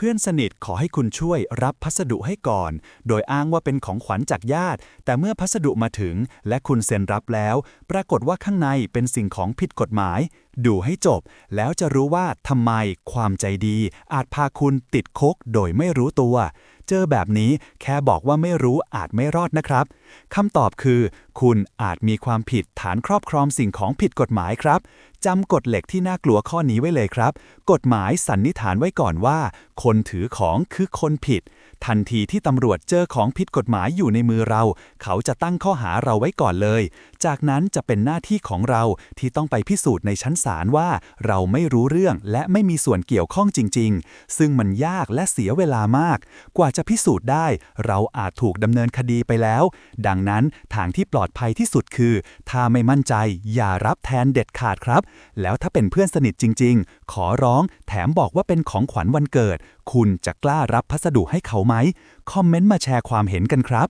เพื่อนสนิทขอให้คุณช่วยรับพัสดุให้ก่อน โดยอ้างว่าเป็นของขวัญจากญาติ แต่เมื่อพัสดุมาถึง และคุณเซ็นรับแล้ว ปรากฏว่าข้างในเป็นสิ่งของผิดกฎหมาย ดูให้จบ แล้วจะรู้ว่าทำไมความใจดี อาจพาคุณติดคุกโดยไม่รู้ตัว เจอแบบนี้ แค่บอกว่าไม่รู้อาจไม่รอดนะครับคำตอบคือ คุณอาจมีความผิดฐานครอบครองสิ่งของผิดกฎหมายครับจำกฎเหล็กที่น่ากลัวข้อนี้ไว้เลยครับ กฎหมายสันนิษฐานไว้ก่อนว่า คนถือของคือคนผิด ทันทีที่ตำรวจเจอของผิดกฎหมายอยู่ในมือเรา เขาจะตั้งข้อหาเราไว้ก่อนเลย จากนั้นจะเป็นหน้าที่ของเราที่ต้องไปพิสูจน์ในชั้นศาลว่า เราไม่รู้เรื่องและไม่มีส่วนเกี่ยวข้องจริง ๆ ซึ่งมันยากและเสียเวลามาก กว่าจะจะพิสูจน์ได้ เราอาจถูกดำเนินคดีไปแล้ว ดังนั้นทางที่ปลอดภัยที่สุดคือ ถ้าไม่มั่นใจอย่ารับแทนเด็ดขาดครับ แล้วถ้าเป็นเพื่อนสนิทจริง ๆ ขอร้องแถมบอกว่าเป็นของขวัญวันเกิด คุณจะกล้ารับพัสดุให้เขาไหม คอมเมนต์มาแชร์ความเห็นกันครับ